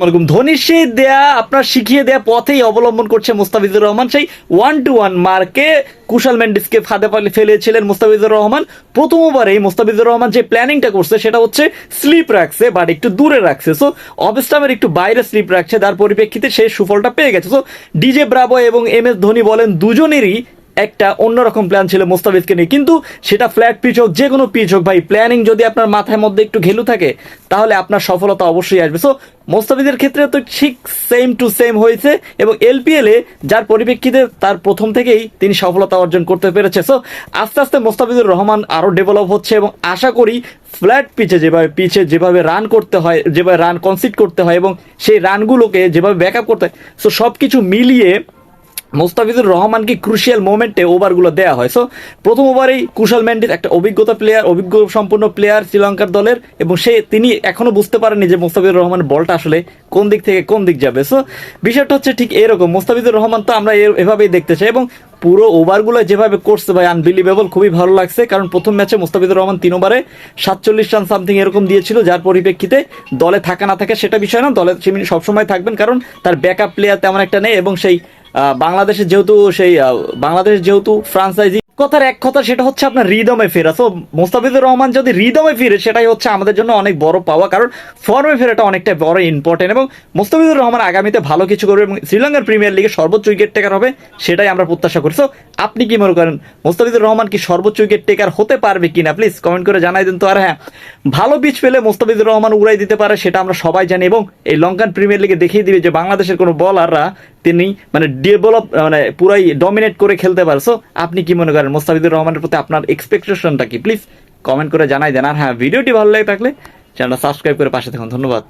ওরকম ধোনির সেই দেয়া, আপনার শিখিয়ে দেয়া পথেই অবলম্বন করছে মুস্তাফিজুর রহমান। সেই ওয়ান টু ওয়ান মার্কে কুশাল মেন্ডিসকে ফাঁদে ফেলে ফেলেছিলেন মুস্তাফিজুর রহমান। প্রথমবারেই মুস্তাফিজুর রহমান যে প্ল্যানিংটা করছে, সেটা হচ্ছে স্লিপ রাখছে বাট একটু দূরে রাখছে। সো অবস্টামের একটু বাইরে স্লিপ রাখছে, তার পরিপ্রেক্ষিতে সেই সুফলটা পেয়ে গেছে। সো ডিজে ব্রাভো এবং এম এস ধোনি বলেন, দুজনেরই একটা অন্যরকম প্ল্যান ছিল মুস্তাফিজকে নিয়ে। কিন্তু সেটা ফ্ল্যাট পিচ হোক, যে কোনো পিচ হোক ভাই প্ল্যানিং যদি আপনার মাথায় মধ্যে একটু ঘেলু থাকে, তাহলে আপনার সফলতা অবশ্যই আসবে। সো মোস্তাফিজের ক্ষেত্রে তো ঠিক সেম টু সেম হয়েছে এবং এলপিএল যার পরিপ্রেক্ষিতে তার প্রথম থেকেই তিনি সফলতা অর্জন করতে পেরেছে। সো আস্তে আস্তে মোস্তাফিজুর রহমান আরও ডেভেলপ হচ্ছে এবং আশা করি ফ্ল্যাট পিচে যেভাবে পিচে যেভাবে রান করতে হয়, যেভাবে রান কনসিড করতে হয় এবং সেই রানগুলোকে যেভাবে ব্যাক করতে হয় সো সব কিছু মিলিয়ে মোস্তাফিজুর রহমানকে ক্রুশিয়াল মোমেন্টে ওভারগুলো দেওয়া হয়। সো প্রথম ওভারেই কুশাল ম্যান্ডিস একটা অভিজ্ঞতা প্লেয়ার অভিজ্ঞ সম্পূর্ণ প্লেয়ার শ্রীলঙ্কার দলের এবং সে, তিনি এখনও বুঝতে পারেননি যে মোস্তাফিজুর রহমানের বলটা আসলে কোন দিক থেকে কোন দিক যাবে। সো বিষয়টা হচ্ছে ঠিক এরকম, মোস্তাফিজুর রহমান তো আমরা এভাবেই দেখতে চাই এবং পুরো ওভারগুলো যেভাবে করছে ভাই আনবিলিভেবল খুবই ভালো লাগছে। কারণ প্রথম ম্যাচে মোস্তাফিজুর রহমান তিন ওভারে সাতচল্লিশ রান সামথিং এরকম দিয়েছিল, যার পরিপ্রেক্ষিতে দলে থাকা না থাকা সেটা বিষয় না, দলে তিনি সবসময় থাকবেন কারণ তার ব্যাকআপ প্লেয়ার তেমন একটা নেই এবং সেই আহ, বাংলাদেশের যেহেতু সেই বাংলাদেশ যেহেতু ফ্রান্সাইজি কথার এক কথা সেটা হচ্ছে আপনার রিদমে ফেরা। সো মোস্তাফিজুর রহমান যদি রিদমে ফিরে সেটাই হচ্ছে আমাদের জন্য অনেক বড় পাওয়া কারণ ফর্মে ফেরাটা অনেকটা বড় ইম্পর্টেন্ট এবং মোস্তাফিজুর রহমান আগামীতে ভালো কিছু করবে এবং শ্রীলঙ্কার প্রিমিয়ার লিগে সর্বোচ্চ উইকেট টেকার হবে সেটাই আমরা প্রত্যাশা করি। সো আপনি কি মনে করেন মোস্তাফিজুর রহমান কি সর্বোচ্চ উইকেট টেকার হতে পারবে কিনা? প্লিজ কমেন্ট করে জানাই দিন তো। আর হ্যাঁ ভালো পিচ পেলে মোস্তাফিজুর রহমান উড়াই দিতে পারে সেটা আমরা সবাই জানি এবং এই লঙ্কান প্রিমিয়ার লিগে দেখিয়ে দিবে যে বাংলাদেশের কোনো বলাররা তিনি মানে ডেভেলপ মানে পুরাই ডমিনেট করে খেলতে পারে। সো আপনি কি মনে করেন মোস্তাফিজুর রহমানের প্রতি আপনার এক্সপেকটেশনটা কি? প্লিজ কমেন্ট করে জানাই দেন। আর হ্যাঁ ভিডিওটি ভালো লাগে থাকলে চ্যানেলটা সাবস্ক্রাইব করে পাশে থাকুন। ধন্যবাদ।